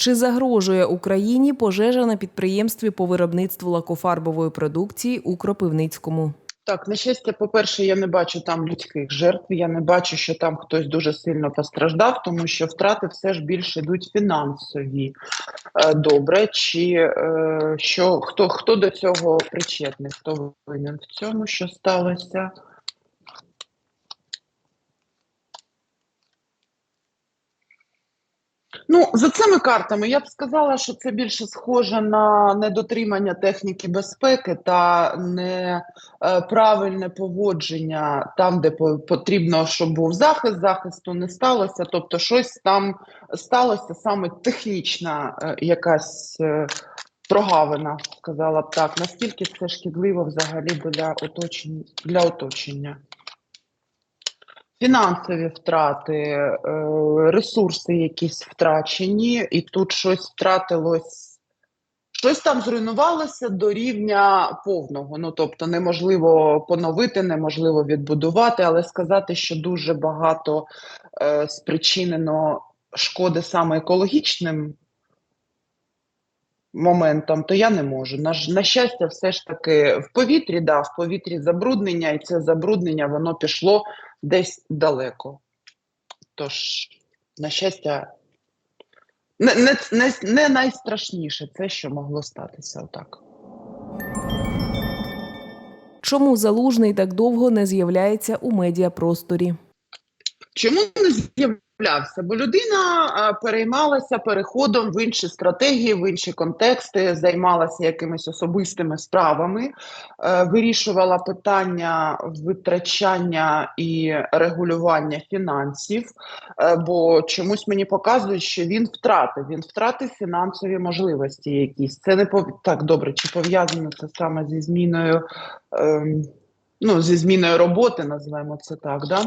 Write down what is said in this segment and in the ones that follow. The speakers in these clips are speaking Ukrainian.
Чи загрожує Україні пожежа на підприємстві по виробництву лакофарбової продукції у Кропивницькому? Так, на щастя, по-перше, я не бачу там людських жертв. Я не бачу, що там хтось дуже сильно постраждав, тому що втрати все ж більше йдуть фінансові. Е, Добре, чи е, що хто, хто до цього причетний? Хто винен в цьому, що сталося? Ну, за цими картами я б сказала, що це більше схоже на недотримання техніки безпеки та не е, поводження там, де по- потрібно, щоб був захист, захисту не сталося. Тобто, щось там сталося саме технічна е, якась е, прогавина, сказала б так. Наскільки це шкідливо взагалі для оточення? Для оточення? Фінансові втрати, е, ресурси якісь втрачені, і тут щось втратилось, щось там зруйнувалося до рівня повного. Ну тобто, неможливо поновити, неможливо відбудувати, але сказати, що дуже багато е, спричинено шкоди саме екологічним моментом, то я не можу. На, на щастя, все ж таки в повітрі, да, в повітрі забруднення, і це забруднення воно пішло десь далеко. Тож, на щастя, не, не, не, не найстрашніше це, що могло статися отак. Чому залужний так довго не з'являється у медіапросторі? Чому не з'являвся? Бо людина переймалася переходом в інші стратегії, в інші контексти, займалася якимись особистими справами, е, вирішувала питання витрачання і регулювання фінансів. е, Бо чомусь мені показують, що він втратив. Він втратив фінансові можливості якісь. Це не пов... так добре, чи пов'язано це саме зі зміною, ем, ну, зі зміною роботи, називаємо це так, да?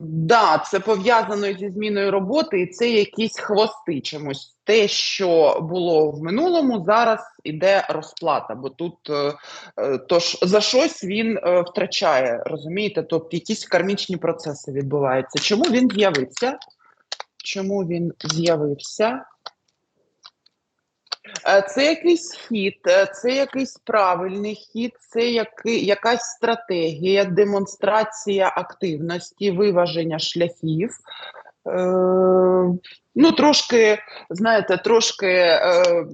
Да, це пов'язано зі зміною роботи, і це якісь хвости чомусь. Те, що було в минулому, зараз іде розплата, бо тут е, е, тож за щось він е, втрачає, розумієте? Тобто якісь кармічні процеси відбуваються. Чому він з'явився? Чому він з'явився? Е, Це якийсь хід, е, це якийсь правильний хід, це який, якась стратегія, демонстрація активності, виваження шляхів. Ну, трошки, знаєте, трошки е,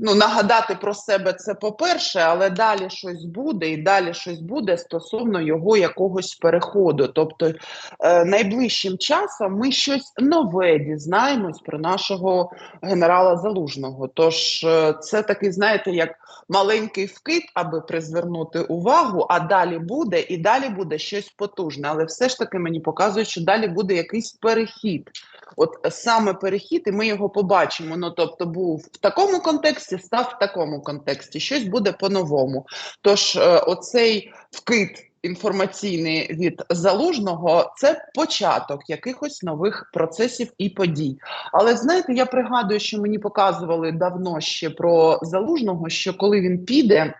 ну, нагадати про себе це по-перше, але далі щось буде, і далі щось буде стосовно його якогось переходу. Тобто е, найближчим часом ми щось нове дізнаємось про нашого генерала Залужного. Тож е, це такий, знаєте, як маленький вкид, аби призвернути увагу, а далі буде, і далі буде щось потужне. Але все ж таки мені показують, що далі буде якийсь перехід. От саме перехід, і ми його побачимо. Ну тобто, був в такому контексті, став в такому контексті. Щось буде по-новому. Тож, е, оцей вкид інформаційний від залужного це початок якихось нових процесів і подій. Але знаєте, я пригадую, що мені показували давно ще про залужного, що коли він піде.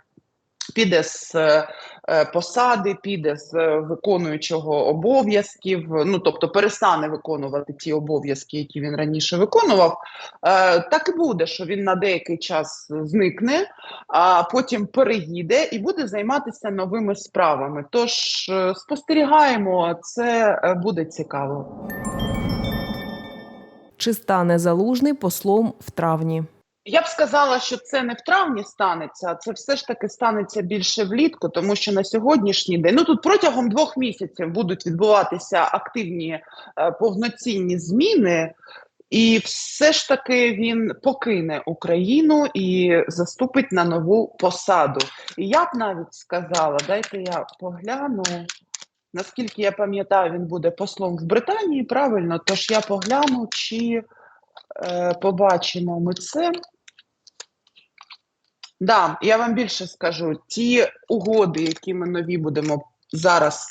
Піде з е, посади, піде з виконуючого обов'язків, ну тобто перестане виконувати ті обов'язки, які він раніше виконував. Е, так і буде, що він на деякий час зникне, а потім переїде і буде займатися новими справами. Тож е, спостерігаємо, це буде цікаво. Чи стане залужний послом в травні? Я б сказала, що це не в травні станеться, а це все ж таки станеться більше влітку, тому що на сьогоднішній день ну тут протягом двох місяців будуть відбуватися активні е, повноцінні зміни, і все ж таки він покине Україну і заступить на нову посаду. І я б навіть сказала, дайте я погляну. Наскільки я пам'ятаю, він буде послом в Британії, правильно? Тож я погляну, чи побачимо ми це. Да, я вам більше скажу. Ті угоди, які ми нові будемо зараз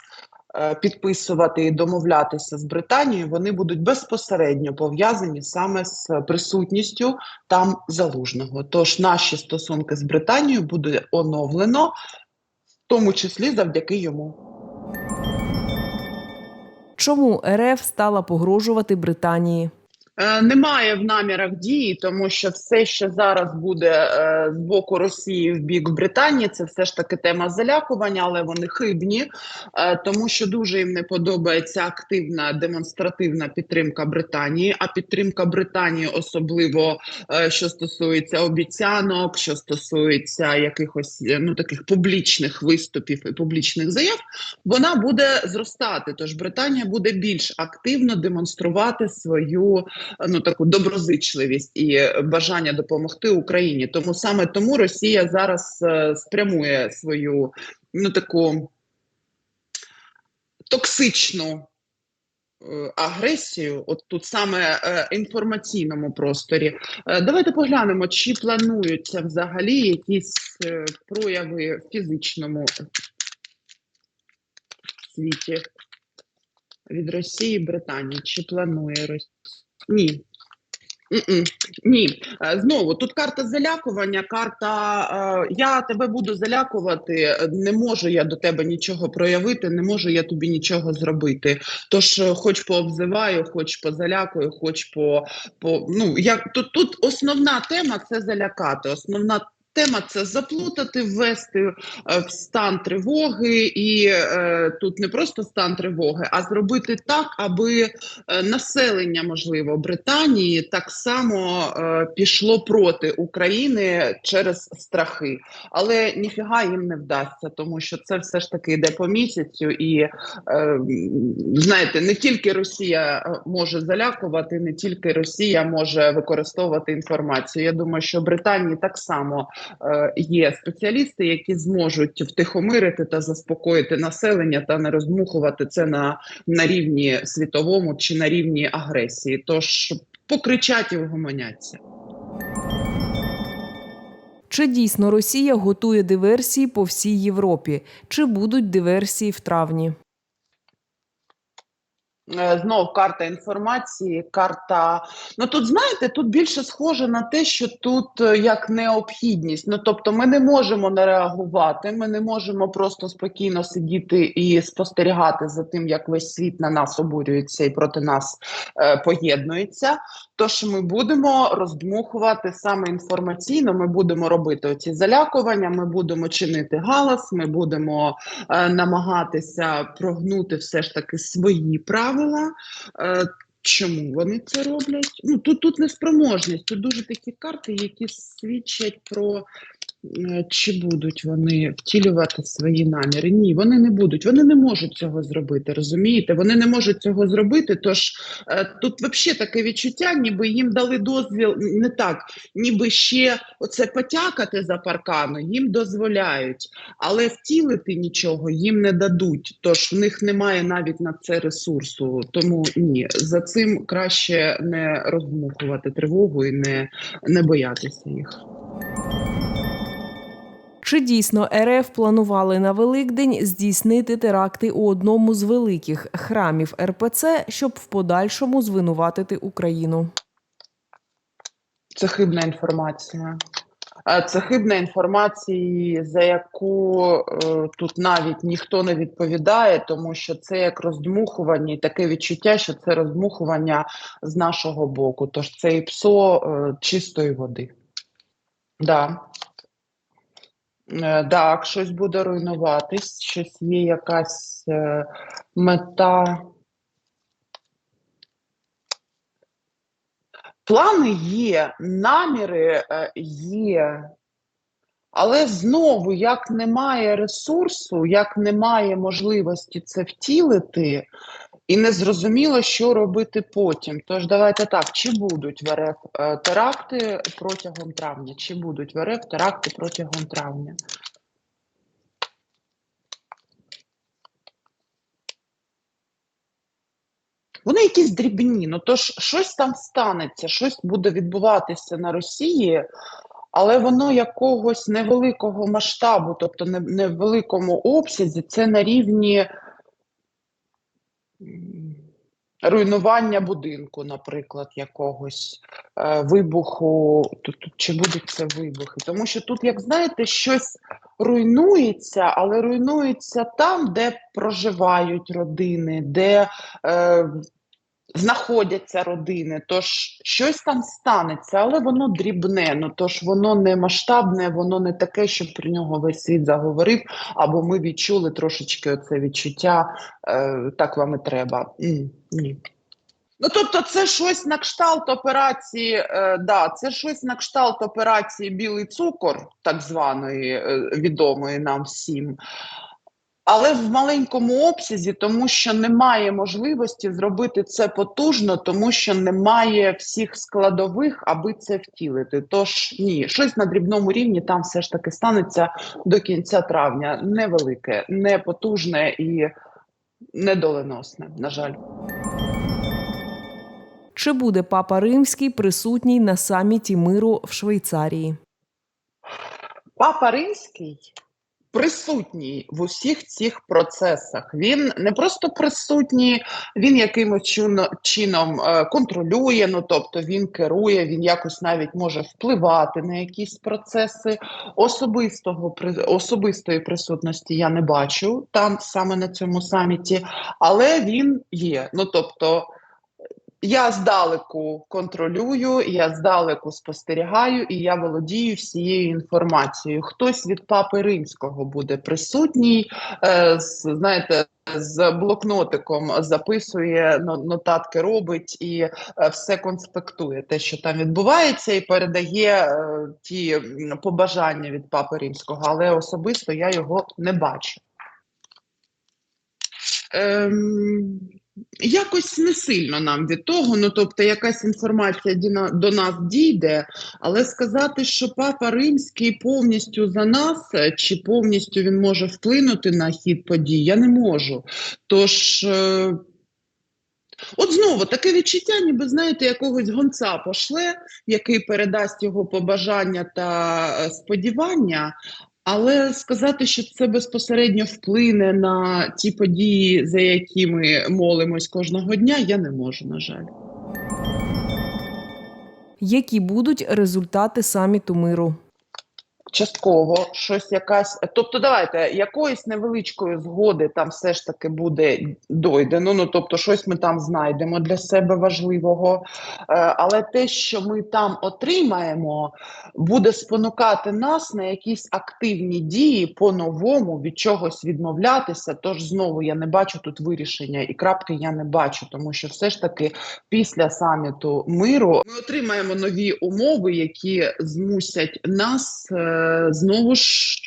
е, підписувати і домовлятися з Британією, вони будуть безпосередньо пов'язані саме з присутністю там залужного. Тож наші стосунки з Британією буде оновлено, в тому числі завдяки йому. Чому РФ стала погрожувати Британії? Е, Немає в намірах дії, тому що все, що зараз буде е, з боку Росії в бік Британії, це все ж таки тема залякування, але вони хибні, е, тому що дуже їм не подобається активна демонстративна підтримка Британії. А підтримка Британії, особливо що стосується обіцянок, що стосується якихось ну таких публічних виступів і публічних заяв, вона буде зростати. Тож Британія буде більш активно демонструвати свою ну таку доброзичливість і бажання допомогти Україні. Тому саме тому Росія зараз е, спрямує свою ну таку токсичну. е, Агресію, от тут саме е, інформаційному просторі. Е, давайте поглянемо, чи плануються взагалі якісь е, прояви в фізичному світі від Росії і Британії. Чи планує Росія? Ні. Ні, Е, знову тут карта залякування. Карта е, я тебе буду залякувати. Не можу я до тебе нічого проявити, не можу я тобі нічого зробити. Тож, е, хоч пообзиваю, хоч позалякую, хоч по, по ну як тут, тут основна тема це залякати. Основна тема це заплутати, ввести е, в стан тривоги, і е, тут не просто стан тривоги, а зробити так, аби е, населення, можливо, Британії так само е, пішло проти України через страхи. Але ніфіга їм не вдасться, тому що це все ж таки йде по місяцю, і е, знаєте, не тільки Росія е, може залякувати, не тільки Росія може використовувати інформацію. Я думаю, що Британії так само є спеціалісти, які зможуть втихомирити та заспокоїти населення та не роздмухувати це на, на рівні світовому чи на рівні агресії. Тож покричать і вгомоняться. Чи дійсно Росія готує диверсії по всій Європі? Чи будуть диверсії в травні? Е, Знов карта інформації, карта. Ну тут знаєте, тут більше схоже на те, що тут е, як необхідність. Ну тобто, ми не можемо не реагувати, ми не можемо просто спокійно сидіти і спостерігати за тим, як весь світ на нас обурюється і проти нас е, поєднується. Тож ми будемо роздмухувати саме інформаційно. Ми будемо робити оці залякування, ми будемо чинити галас, ми будемо е, намагатися прогнути все ж таки свої правила. Е, чому вони це роблять? Ну тут тут неспроможність, тут дуже такі карти, які свідчать про. Е, Чи будуть вони втілювати свої наміри? Ні, вони не будуть. Вони не можуть цього зробити. Розумієте? Вони не можуть цього зробити. Тож е, тут взагалі таке відчуття, ніби їм дали дозвіл не так, ніби ще оце потякати за паркану їм дозволяють, але втілити нічого їм не дадуть. Тож в них немає навіть на це ресурсу. Тому ні, за цим краще не роздмухувати тривогу і не, не боятися їх. Чи дійсно РФ планували на Великдень здійснити теракти у одному з великих храмів РПЦ, щоб в подальшому звинуватити Україну? Це хибна інформація. Це хибна інформація, за яку е, тут навіть ніхто не відповідає, тому що це як роздмухування, і таке відчуття, що це роздмухування з нашого боку. Тож це і псо е, чистої води. Да. Е, Так, щось буде руйнуватись, щось є якась е, мета. Плани є, наміри е, є, але знову, як немає ресурсу, як немає можливості це втілити, і не зрозуміло, що робити потім. Тож давайте так: чи будуть в РФ е, теракти протягом травня? Чи будуть в РФ теракти протягом травня? Вони якісь дрібні, ну тож щось там станеться, щось буде відбуватися на Росії, але воно якогось невеликого масштабу, тобто не, не обсязі, це на рівні. Руйнування будинку, наприклад, якогось е, вибуху. Тут чи будуть це вибухи? Тому що тут, як знаєте, щось руйнується, але руйнується там, де проживають родини, де е, знаходяться родини. Тож щось там станеться, але воно дрібне. Ну тож воно не масштабне, воно не таке, щоб про нього весь світ заговорив, або ми відчули трошечки оце відчуття. Е, так вам і треба. Ні. Ну, тобто, це щось на кшталт операції, е, да, це щось на кшталт операції Білий цукор, так званої, е, відомої нам всім. Але в маленькому обсязі, тому що немає можливості зробити це потужно, тому що немає всіх складових, аби це втілити. Тож ні, щось на дрібному рівні там все ж таки станеться до кінця травня. Невелике, не потужне і недоленосне, на жаль. Чи буде папа римський присутній на саміті миру в Швейцарії? Папа Римський присутній в усіх цих процесах. Він не просто присутній, він якимось чином е, контролює, ну тобто він керує, він якось навіть може впливати на якісь процеси. Особистого особистої присутності я не бачу там саме на цьому саміті, але він є. Ну тобто. Я здалеку контролюю, я здалеку спостерігаю і я володію всією інформацією. Хтось від папи римського буде присутній, е, знаєте, з блокнотиком записує, нотатки робить і е, все конспектує те, що там відбувається, і передає е, ті побажання від папи римського, але особисто я його не бачу. Ем, якось не сильно нам від того, ну тобто якась інформація до нас дійде, але сказати, що папа римський повністю за нас, е, чи повністю він може вплинути на хід подій, я не можу. Тож. Е, От знову таке відчуття, ніби знаєте, якогось гонця пошле, який передасть його побажання та е, сподівання, але сказати, що це безпосередньо вплине на ті події, за які ми молимось кожного дня, я не можу, на жаль. Які будуть результати саміту миру? Частково щось якась. Тобто, давайте якоїсь невеличкої згоди там все ж таки буде дойдено. Ну тобто, щось ми там знайдемо для себе важливого. Е, Але те, що ми там отримаємо, буде спонукати нас на якісь активні дії по-новому від чогось відмовлятися. Тож знову я не бачу тут вирішення і крапки я не бачу, тому що все ж таки після саміту миру ми отримаємо нові умови, які змусять нас е, знову ж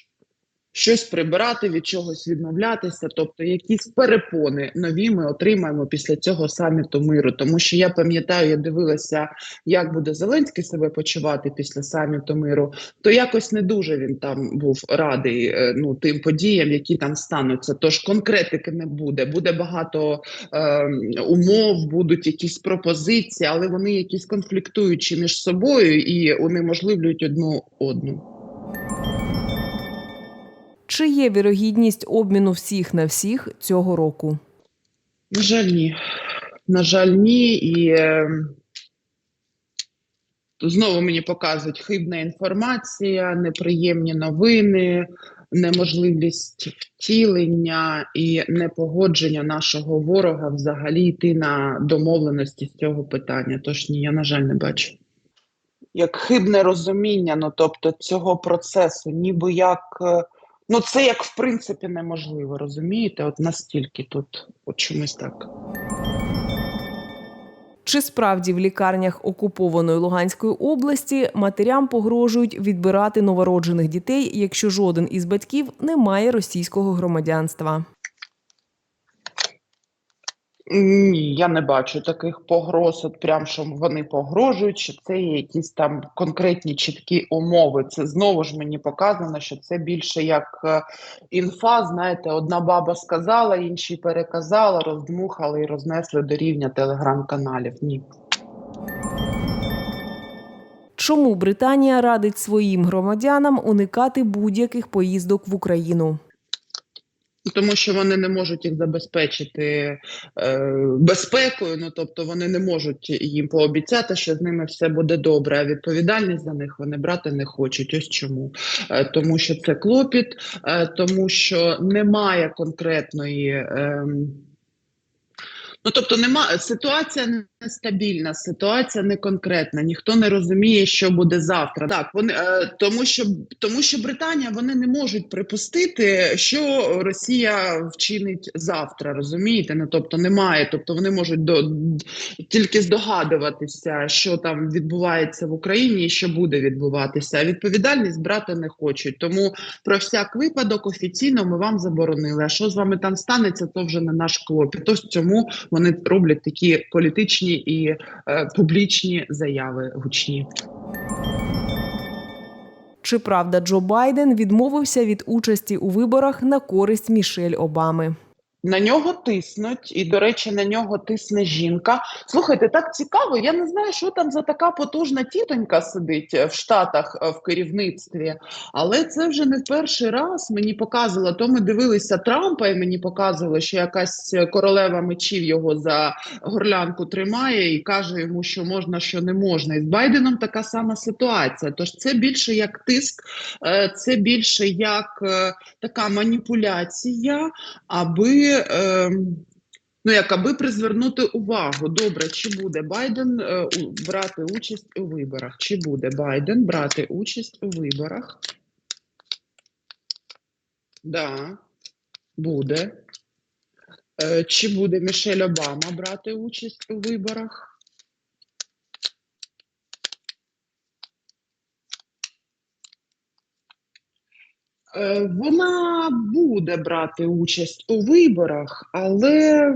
щось прибирати, від чогось відмовлятися. Тобто, якісь перепони нові ми отримаємо після цього саміту миру. Тому що я пам'ятаю, я дивилася, як буде Зеленський себе почувати після саміту миру. То якось не дуже він там був радий е, ну тим подіям, які там стануться. Тож конкретики не буде. Буде багато е, умов, будуть якісь пропозиції, але вони якісь конфліктуючі між собою і унеможливлюють одну одну. Чи є вірогідність обміну всіх на всіх цього року? На жаль, ні. На жаль, ні. І е, знову мені показують хибна інформація, неприємні новини, неможливість втілення і непогодження нашого ворога взагалі йти на домовленості з цього питання. Тож ні, я, на жаль, не бачу. Як хибне розуміння, ну тобто цього процесу, ніби як. Ну, це як в принципі неможливо, розумієте? От настільки тут от чомусь так. Чи справді в лікарнях окупованої Луганської області матерям погрожують відбирати новороджених дітей, якщо жоден із батьків не має російського громадянства? Ні, я не бачу таких погроз, от прям що вони погрожують, що це є якісь там конкретні чіткі умови. Це знову ж мені показано, що це більше як е, інфа. Знаєте, одна баба сказала, інші переказала, роздмухали і рознесли до рівня телеграм-каналів. Ні. Чому Британія радить своїм громадянам уникати будь-яких поїздок в Україну? Тому що вони не можуть їх забезпечити е, безпекою. Ну тобто вони не можуть їм пообіцяти, що з ними все буде добре. А відповідальність за них вони брати не хочуть. Ось чому е, тому, що це клопіт, е, тому що немає конкретної. ем, Ну, тобто, нема ситуація нестабільна, ситуація не конкретна. Ніхто не розуміє, що буде завтра. Так, вони е, тому, що тому, що Британія вони не можуть припустити, що Росія вчинить завтра. Розумієте? Ну тобто немає. Тобто вони можуть до тільки здогадуватися, що там відбувається в Україні і що буде відбуватися. Відповідальність брати не хочуть. Тому про всяк випадок офіційно ми вам заборонили. А що з вами там станеться, то вже не наш клопіт. Ось цьому вони роблять такі політичні і е, публічні заяви гучні. Чи правда Джо Байден відмовився від участі у виборах на користь Мішель Обами? На нього тиснуть, і, до речі, на нього тисне жінка. Слухайте, так цікаво. Я не знаю, що там за така потужна тітонька сидить е, в Штатах е, в керівництві, але це вже не перший раз мені показувало. То ми дивилися Трампа, і мені показувало, що якась королева мечів його за горлянку тримає і каже йому, що можна, що не можна. І з Байденом така сама ситуація. Тож це більше як тиск, е, це більше як така маніпуляція, аби. Ем, Ну, як аби призвернути увагу. Добре, чи буде Байден е, брати участь у виборах? Чи буде Байден брати участь у виборах? Да, буде. Е, чи буде Мішель Обама брати участь у виборах? Вона буде брати участь у виборах, але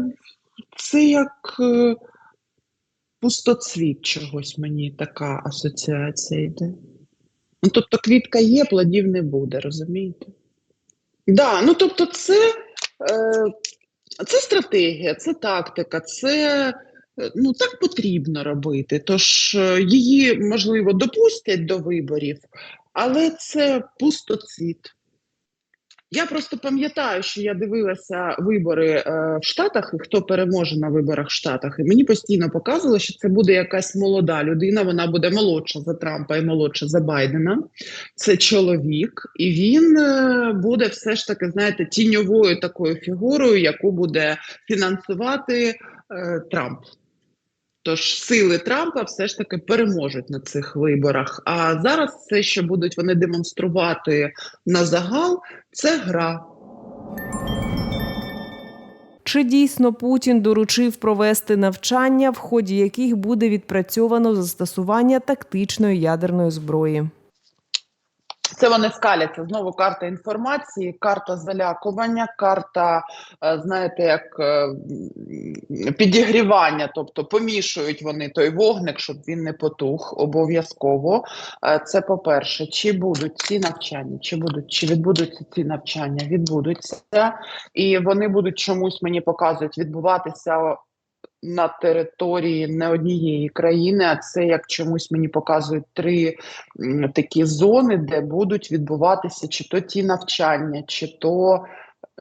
це як е, пустоцвіт чогось мені така асоціація йде. Ну, тобто квітка є, плодів не буде, розумієте? Да, ну тобто, це, е, це стратегія, це тактика, це е, ну, так потрібно робити. Тож е, її, можливо, допустять до виборів, але це пустоцвіт. Я просто пам'ятаю, що я дивилася вибори е, в Штатах, і хто переможе на виборах в Штатах, і мені постійно показувало, що це буде якась молода людина. Вона буде молодша за Трампа і молодша за Байдена. Це чоловік, і він е, буде все ж таки, знаєте, тіньовою такою фігурою, яку буде фінансувати е, Трамп. Тож сили Трампа все ж таки переможуть на цих виборах. А зараз все, що будуть вони демонструвати на загал, це гра. Чи дійсно Путін доручив провести навчання, в ході яких буде відпрацьовано застосування тактичної ядерної зброї? Це вони скаляться. Знову карта інформації, карта залякування, карта, е, знаєте, як е, підігрівання, тобто помішують вони той вогник, щоб він не потух обов'язково. Е, Це по-перше, чи будуть ці навчання, чи будуть, чи відбудуться ці навчання, відбудуться, і вони будуть чомусь мені показують відбуватися на території не однієї країни, а це як чомусь мені показують три такі зони, де будуть відбуватися чи то ті навчання, чи то.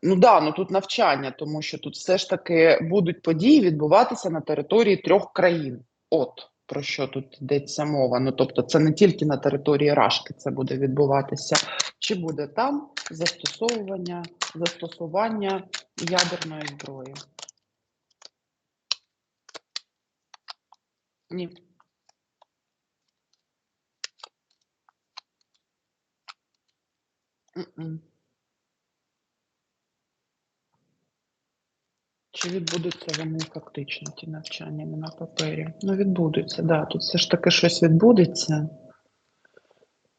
Ну да, ну тут навчання, тому що тут все ж таки будуть події відбуватися на території трьох країн. От про що тут йдеться мова. Ну тобто, це не тільки на території Рашки це буде відбуватися. Чи буде там застосовування, застосування ядерної зброї? Ні. Чи відбудуться вони фактично, ті навчання не на папері? Ну, відбудуться, да. Тут все ж таки щось відбудеться.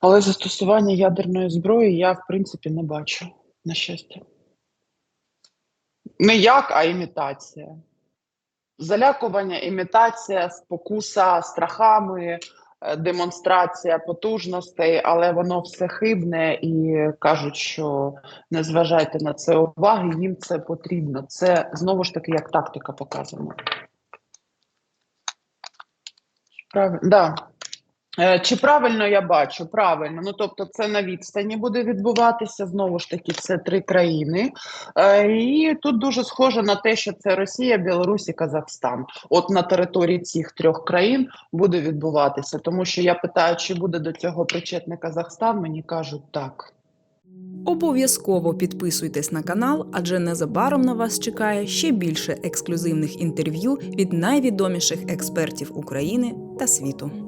Але застосування ядерної зброї я, в принципі, не бачу, на щастя. Не як, а імітація. Залякування, імітація, спокуса страхами, е, демонстрація потужностей, але воно все хибне і кажуть, що не зважайте на це уваги, їм це потрібно. Це знову ж таки як тактика показана. Правильно, да. Е, Чи правильно я бачу? Правильно. Ну тобто, це на відстані буде відбуватися. Знову ж таки, це три країни. Е, І тут дуже схоже на те, що це Росія, Білорусь і Казахстан. От на території цих трьох країн буде відбуватися. Тому що я питаю, чи буде до цього причетний Казахстан, мені кажуть так. Обов'язково підписуйтесь на канал, адже незабаром на вас чекає ще більше ексклюзивних інтерв'ю від найвідоміших експертів України та світу.